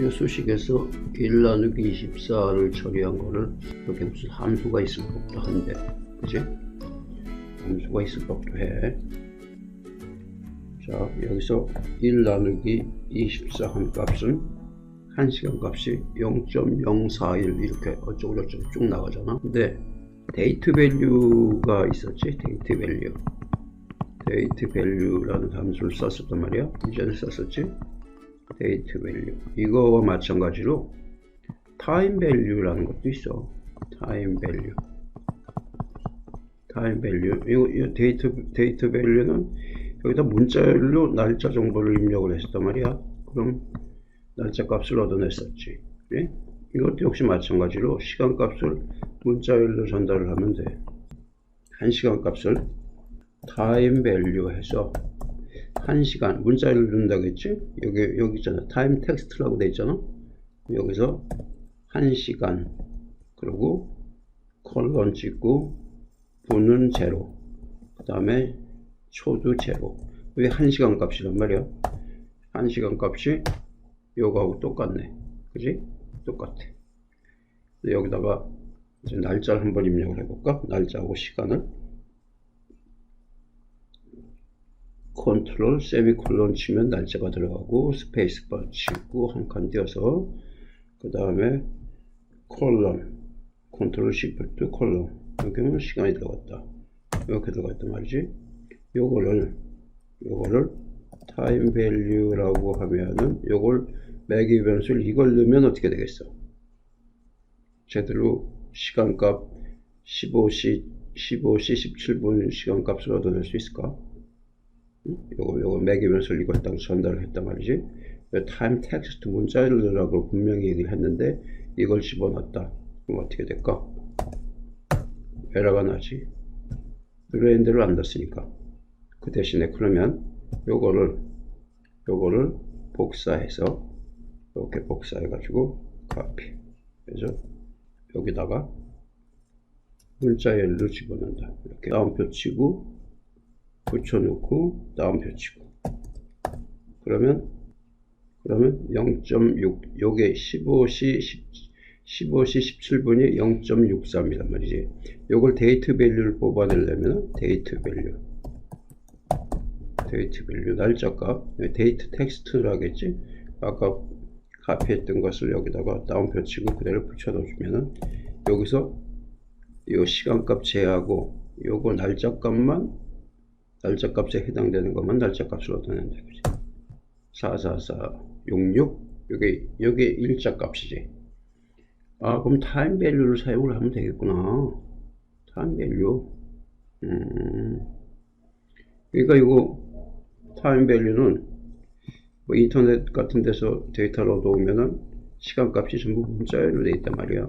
이 수식에서 1 나누기 24를 처리한 거를 여기 무슨 함수가 있을 법도 한데 그지? 함수가 있을 법도 해. 자 여기서 1 나누기 24 한 값은 1시간 값이 0.041 이렇게 어쩌고저쩌고 쭉 나가잖아. 근데 데이트 밸류가 있었지 데이트 밸류 데이트 밸류라는 함수를 썼었단 말이야. 이전에 썼었지. 데이트 밸류. 이거와 마찬가지로 타임 밸류라는 것도 있어. 타임 밸류. 타임 밸류. 이거, 이거 데이트 데이트 밸류는 여기다 문자열로 날짜 정보를 입력을 했단 말이야. 그럼 날짜 값을 얻어냈었지. 예? 이것도 역시 마찬가지로 시간 값을 문자열로 전달을 하면 돼. 1시간 값을 타임 밸류 해서 1시간 문자를 넣는다고 했지? 여기 여기 있잖아. 타임 텍스트라고 돼 있잖아. 여기서 1시간 그리고 컬런 찍고 분은 제로 그 다음에 초도 제로 이게 1시간 값이란 말이야 1시간 값이 요거하고 똑같네 그지? 똑같아 여기다가 이제 날짜를 한번 입력을 해볼까? 날짜하고 시간을 컨트롤 세미콜론 치면 날짜가 들어가고 스페이스바 치고 한 칸 띄어서 그 다음에 콜론 컨트롤 시프트 콜론. 이렇게 하면 시간이 들어갔다. 이렇게 들어갔단 말이지. 요거를 요거를 타임 밸류라고 하면은 요걸 매기 변수를 이걸 넣으면 어떻게 되겠어? 제대로 시간값 15시 15시 17분 시간값을 얻어낼 수 있을까 요거 요거 매기면서 딱 전달을 했단 말이지. 타임 텍스트 문자를 넣으라고 분명히 얘기를 했는데 이걸 집어넣었다. 그럼 어떻게 될까? 에러가 나지. 그랜드를 안 넣었으니까. 그 대신에 그러면 요거를 요거를 복사해서 이렇게 복사해 가지고 카피. 그래서 여기다가 문자열로 집어넣는다. 이렇게 다운표 치고 붙여놓고 다운표 치고. 그러면 그러면 0.6 요게 15시 10, 15시 17분이 0.63이란 말이지. 요걸 데이트 밸류를 뽑아내려면 데이트 밸류 데이트 밸류 날짜값. 데이트 텍스트라겠지? 아까 카피했던 것을 여기다가 다운표 치고 그대로 붙여 넣어주면은 여기서 요 시간값 제하고 요거 날짜값만 날짜 값에 해당되는 것만 날짜 값을 얻어낸다. 그지? 444, 66, 여기, 여기 일자 값이지. 아, 그럼 타임 밸류를 사용을 하면 되겠구나. 타임 밸류. 음. 그러니까 이거 타임 밸류는 뭐 인터넷 같은 데서 데이터를 얻어오면은 시간 값이 전부 문자열로 되어 있단 말이야.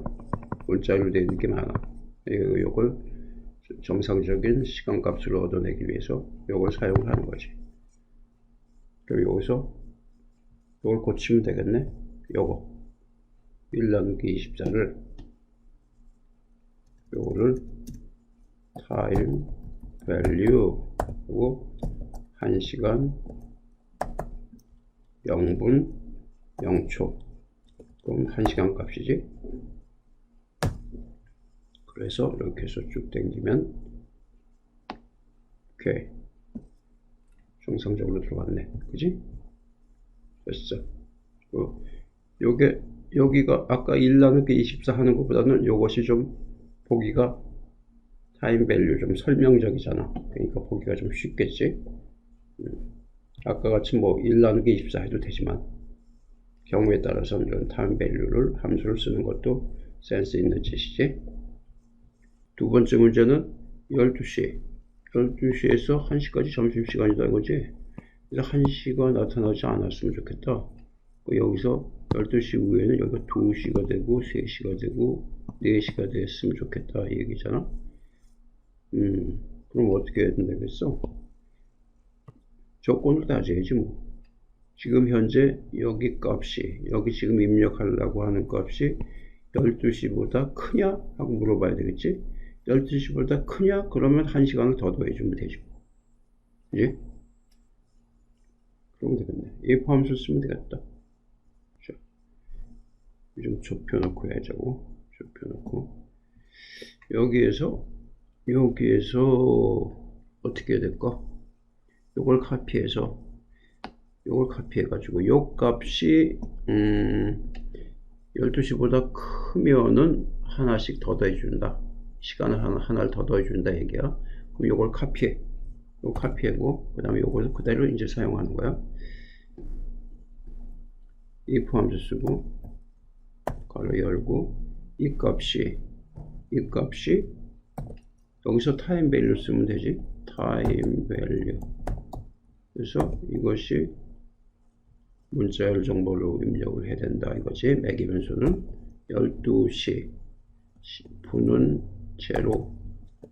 문자열로 되어 있는 게 많아. 이걸 정상적인 시간값을 얻어내기 위해서 이걸 사용을 하는 거지. 그럼 여기서 이걸 고치면 되겠네. 요거 1 나누기 24를 요거를 타임 밸류 하고 1시간 0분 0초 그럼 1시간 값이지 그래서 이렇게 해서 쭉 당기면 오케이. 정상적으로 들어갔네. 그지? 됐어. 어, 요게 여기가 아까 1 나누기 24 하는 것보다는 요것이 좀 보기가 타임 밸류 좀 설명적이잖아. 그러니까 보기가 좀 쉽겠지? 음. 아까 같이 뭐 1 나누기 24 해도 되지만 경우에 따라서는 이런 타임 밸류를 함수를 쓰는 것도 센스 있는 짓이지 두 번째 문제는 12시. 12시에서 1시까지 점심시간이다 이거지. 그래서 1시가 나타나지 않았으면 좋겠다. 여기서 12시 후에는 여기가 2시가 되고 3시가 되고 4시가 됐으면 좋겠다 이 얘기잖아. 음, 그럼 어떻게 해야 되겠어? 조건을 따져야지 뭐. 지금 현재 여기 값이 여기 지금 입력하려고 하는 값이 12시보다 크냐? 하고 물어봐야 되겠지? 12시보다 크냐? 그러면 1시간을 더 더해주면 되죠. 그지? 그러면 되겠네. 이 포함수 쓰면 되겠다. 자, 좀 좁혀놓고 해야죠. 좁혀놓고 여기에서 여기에서 어떻게 해야 될까? 요걸 카피해서 요걸 카피해 가지고 요 값이 음 12시보다 크면은 하나씩 더 더해준다. 시간을 하나, 하나를 더 더해준다 얘기야. 그럼 요걸 카피해. 요 카피하고 그 다음에 요걸 그대로 이제 사용하는 거야. 이 포함수 쓰고 가로 열고 이 값이 이 값이 여기서 타임 밸류 쓰면 되지. 타임 밸류. 그래서 이것이 문자열 정보로 입력을 해야 된다 이거지. 매기 변수는 12시 분은 제로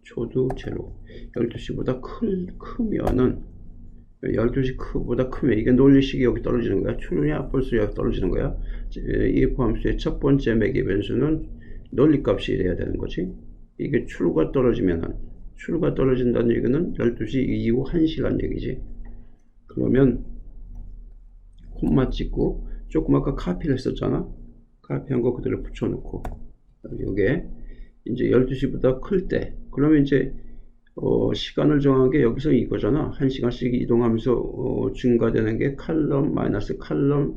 초도 제로 12시보다 크, 크면은 12시 크보다 크면 이게 논리식이 여기 떨어지는 거야. 추론이 앞볼수 여기 떨어지는 거야. 이 포함수의 첫 번째 매기 변수는 논리값이 돼야 되는 거지. 이게 추루가 떨어지면은 추루가 떨어진다는 얘기는 12시 이후 1시란 얘기지. 그러면 콤마 찍고 조금 아까 카피를 했었잖아. 카피한 거 그대로 붙여놓고 요게 이제 12시보다 클 때 그러면 이제 어, 시간을 정한 게 여기서 이거잖아. 1시간씩 이동하면서 어, 증가되는 게 칼럼 마이너스 칼럼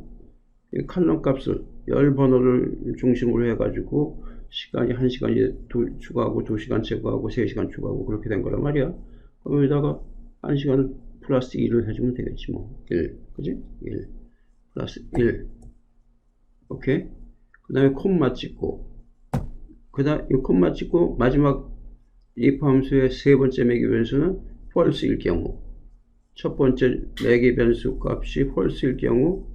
이 칼럼 값을 열 번호를 중심으로 해가지고 시간이 1시간이 두, 추가하고 2시간 제거하고 3시간 추가하고 그렇게 된 거란 말이야. 여기다가 1시간을 플러스 1을 해주면 되겠지 뭐. 1. 그지? 1. 플러스 1. 오케이? 그 다음에 콤마 찍고 그 다음 이 콤마 찍고 마지막 if 함수의 세 번째 매기 변수는 false일 경우 첫 번째 매기 변수 값이 false일 경우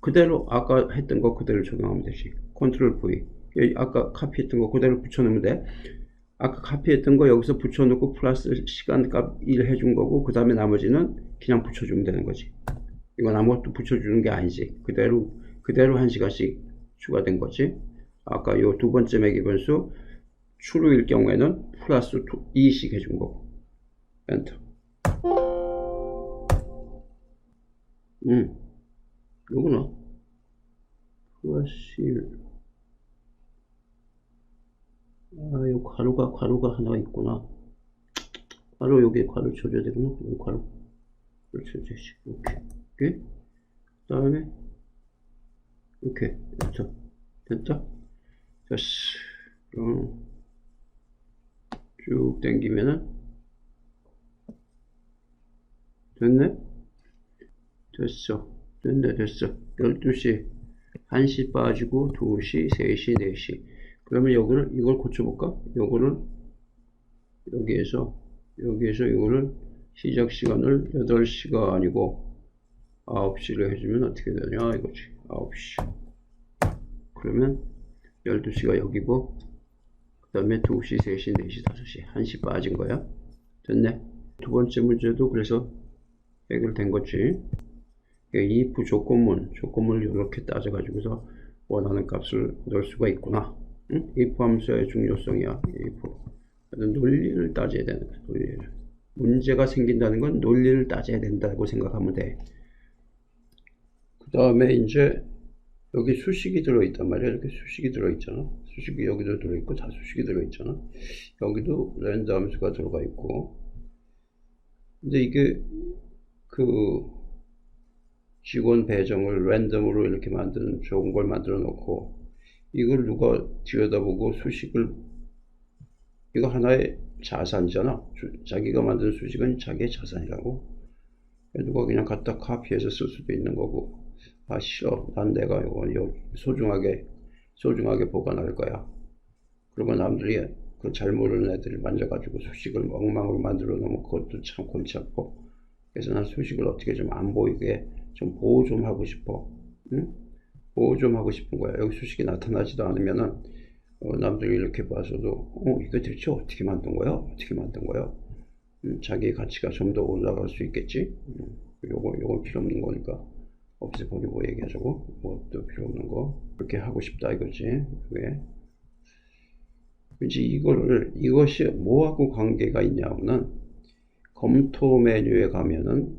그대로 아까 했던 거 그대로 적용하면 되지. 컨트롤 V. 여기 아까 카피했던 거 그대로 붙여놓으면 돼. 아까 카피했던 거 여기서 붙여놓고 플러스 시간값 1 해준 거고 그 다음에 나머지는 그냥 붙여주면 되는 거지. 이건 아무것도 붙여주는 게 아니지. 그대로 그대로 한 시간씩 추가된 거지 아까 요두 번째 매기 변수 추루일 경우에는 플러스 2씩 해준 거고. 엔터. 음. 요거나. 플러스 1 아, 요 괄호가 괄호가 하나 있구나. 괄호 여기 괄호 쳐줘야 되구나. 여기 괄호. 쳐줘야지 이렇게 이렇게 그 다음에 이렇게. 됐죠 됐죠 됐어 그럼 쭉 당기면은 됐네? 됐어. 됐네 됐어. 12시 1시 빠지고 2시 3시 4시. 그러면 여기를 이걸 고쳐볼까? 요거를 여기에서 여기에서 이거를 시작 시간을 8시가 아니고 9시로 해주면 어떻게 되냐 이거지. 9시. 그러면 12시가 여기고 그 다음에 2시, 3시, 4시, 5시 1시 빠진 거야. 됐네? 두 번째 문제도 그래서 해결된 거지. if 조건문 조건문을 이렇게 따져 가지고서 원하는 값을 넣을 수가 있구나. 응? if 함수의 중요성이야 if 논리를 따져야 되는 거야 논리를. 문제가 생긴다는 건 논리를 따져야 된다고 생각하면 돼그 다음에 이제 여기 수식이 들어있단 말이야. 이렇게 수식이 들어있잖아. 수식이 여기도 들어있고 다 수식이 들어있잖아. 여기도 랜드 함수가 들어가 있고. 근데 이게 그 직원 배정을 랜덤으로 이렇게 만드는 좋은 걸 만들어 놓고 이걸 누가 들여다보고 수식을 이거 하나의 자산이잖아. 자기가 만든 수식은 자기의 자산이라고. 누가 그냥 갖다 카피해서 쓸 수도 있는 거고. 아 싫어 난 내가 이거 소중하게 소중하게 보관할 거야. 그러고 남들이 그 잘 모르는 애들이 만져가지고 수식을 엉망으로 만들어 놓으면 그것도 참 골치 아파. 그래서 난 수식을 어떻게 좀 안 보이게 좀 보호 좀 하고 싶어. 응? 보호 좀 하고 싶은 거야. 여기 수식이 나타나지도 않으면은 어, 남들이 이렇게 봐서도 어 이거 대체 어떻게 만든 거야? 어떻게 만든 거야? 음, 자기 가치가 좀 더 올라갈 수 있겠지? 음, 요거 요건 필요 없는 거니까 없애버리고 얘기하자고? 뭐또 필요 없는 거? 그렇게 하고 싶다 이거지. 왜? 이제 이거를 이것이 뭐하고 관계가 있냐면은 검토 메뉴에 가면은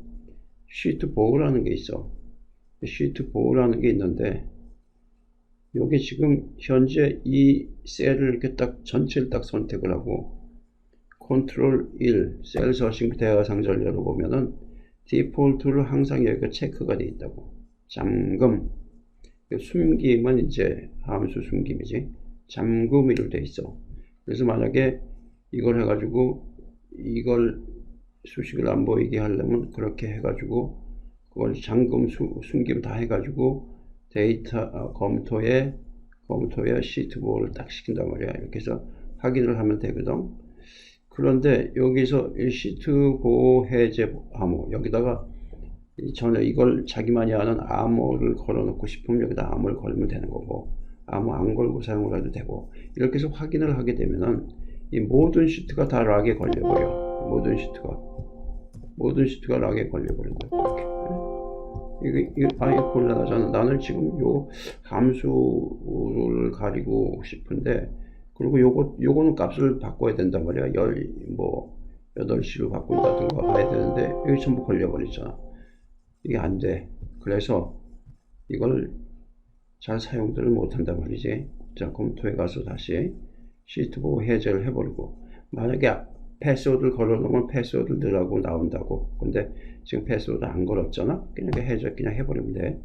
시트 보호라는 게 있어. 시트 보호라는 게 있는데 여기 지금 현재 이 셀을 이렇게 딱 전체를 딱 선택을 하고 컨트롤 1, 셀 서싱 대화 상자를 열어보면은 디폴트로 항상 여기가 체크가 되어 있다고. 잠금. 숨김은 이제 함수 숨김이지. 잠금이로 되어 있어. 그래서 만약에 이걸 해가지고 이걸 수식을 안 보이게 하려면 그렇게 해가지고 그걸 잠금 수, 숨김 다 해가지고 데이터 어, 검토에 검토에 시트볼을 딱 시킨단 말이야. 이렇게 해서 확인을 하면 되거든. 그런데 여기서 이 시트 보호 해제 암호 여기다가 이 전에 이걸 자기만이 아는 암호를 걸어놓고 싶으면 여기다 암호를 걸면 되는 거고 암호 안 걸고 사용을 해도 되고 이렇게 해서 확인을 하게 되면은 이 모든 시트가 다 락에 걸려버려. 모든 시트가. 모든 시트가 락에 걸려버린다. 이렇게 이게 아예 곤란하잖아. 나는 지금 요 함수를 가리고 싶은데 그리고 요거 요거는 값을 바꿔야 된단 말이야 열 뭐 8시로 바꾼다든가 해야 되는데 여기 전부 걸려버리잖아 이게 안 돼. 그래서 이걸 잘 사용들을 못한단 말이지. 자, 검토에 가서 다시 시트 보호 해제를 해버리고 만약에 패스워드를 걸어놓으면 패스워드를 넣으라고 나온다고. 근데 지금 패스워드 안 걸었잖아. 그냥 해제 그냥 해버리면 돼.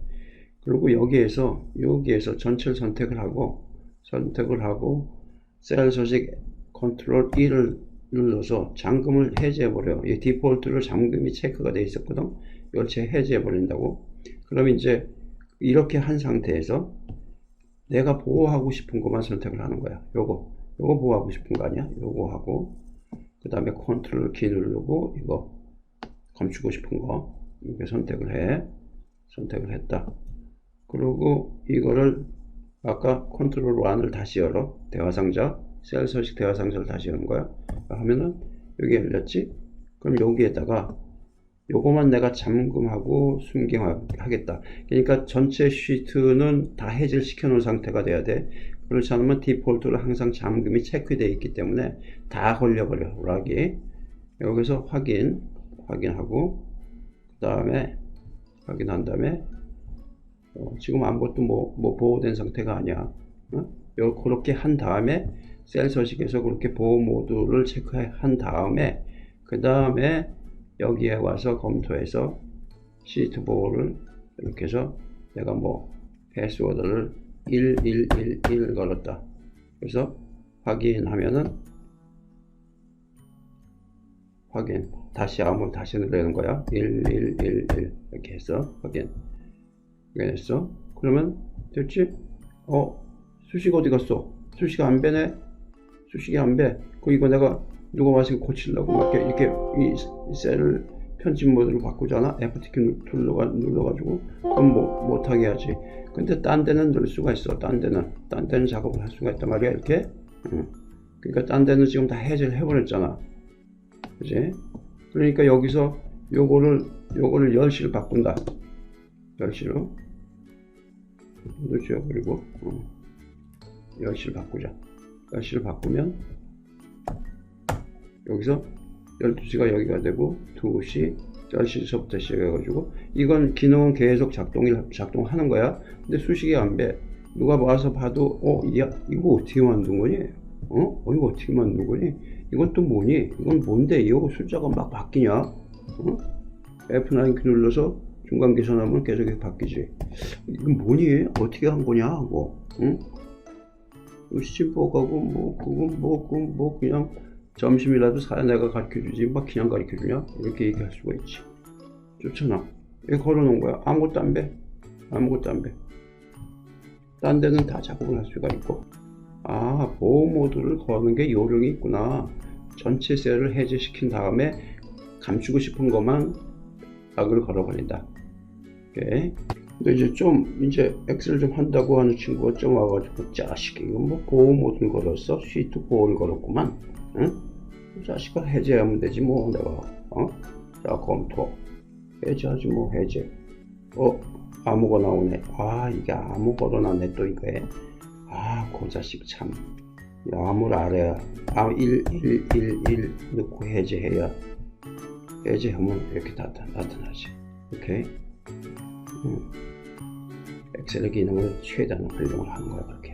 그리고 여기에서 여기에서 전체를 선택을 하고 선택을 하고 셀 서식 컨트롤 1을 눌러서 잠금을 해제해 버려요. 이 디폴트로 잠금이 체크가 돼 있었거든. 이걸 제 해제해 버린다고. 그럼 이제 이렇게 한 상태에서 내가 보호하고 싶은 것만 선택을 하는 거야. 요거 요거 보호하고 싶은 거 아니야? 요거 하고 그 다음에 컨트롤 키 누르고 이거 감추고 싶은 거 이렇게 선택을 해. 선택을 했다. 그리고 이거를 아까 컨트롤 1을 다시 열어. 대화 상자 셀 서식 대화 상자를 다시 여는 거야. 하면은 여기 열렸지? 그럼 여기에다가 요거만 내가 잠금하고 숨김하겠다. 그러니까 전체 시트는 다 해제를 시켜 놓은 상태가 돼야 돼. 그렇지 않으면 디폴트로 항상 잠금이 체크되어 있기 때문에 다 걸려버려. 락이. 여기서 확인, 확인하고, 그 다음에, 확인한 다음에, 어, 지금 아무것도 뭐, 뭐 보호된 상태가 아니야. 어? 요, 그렇게 한 다음에, 셀 서식에서 그렇게 보호 모드를 체크한 다음에, 그 다음에, 여기에 와서 검토해서 시트 보호를 이렇게 해서 내가 뭐 패스워드를 1111 걸었다. 그래서 확인하면은 확인 다시 암호 다시 누르는 거야. 1111 이렇게 해서 확인 확인했어. 그러면 됐지? 어 수식 어디 갔어? 수식 안 배네? 수식이 안 배. 그 이거 내가 누가 와서 고치려고 막 이렇게, 이렇게 이 셀을 편집 모드로 바꾸잖아. F-키 눌러가, 눌러가지고. 그럼 뭐, 못하게 하지. 근데 딴 데는 넣을 수가 있어. 딴 데는. 딴 데는 작업을 할 수가 있단 말이야. 이렇게. 응. 그러니까 딴 데는 지금 다 해제를 해버렸잖아. 그지? 그러니까 여기서 요거를, 요거를 10시로 바꾼다. 10시로. 모두 지워버리고. 응. 10시를 바꾸자. 10시를 바꾸면 여기서 12시가 여기가 되고 2시 10시서부터 시작해가지고 이건 기능은 계속 작동이, 작동하는 거야 근데 수식이 안배 누가 와서 봐도 어 야, 이거 어떻게 만든 거니 어? 어 이거 어떻게 만든 거니 이건 또 뭐니 이건 뭔데 이거 숫자가 막 바뀌냐 어? F9 키 눌러서 중간 계산하면 계속 바뀌지. 이건 뭐니? 어떻게 한 거냐? 하고 응? 시침법 가고 뭐 그건 뭐 그건 뭐 그냥 점심이라도 사야 내가 가르쳐 주지. 막 그냥 가르쳐 주냐? 이렇게 얘기할 수가 있지. 좋잖아. 이거 걸어 놓은 거야. 아무것도 안 배. 아무것도 안 배 딴 데는 다 작업을 할 수가 있고. 아 보호 모드를 거는 게 요령이 있구나. 전체 셀을 해제시킨 다음에 감추고 싶은 것만 락을 걸어버린다 오케이 근데 이제 좀 이제 엑셀 좀 한다고 하는 친구가 좀 와가지고 자식 이거 뭐 보호 모드를 걸었어? 시트 보호를 걸었구만. 응? 자식을 해제하면 되지 뭐 내가. 어? 자 검토. 해제하지 뭐 해제. 어? 암호가 나오네. 아 이게 암호 걸어놨네 또 이거에. 아그 자식 참. 암호를 알아야 아 1, 1, 1, 1 넣고 해제해야 해제하면 이렇게 나타, 나타나지. 오케이? 음. 엑셀의 기능을 최대한 활용을 하는 거야 그렇게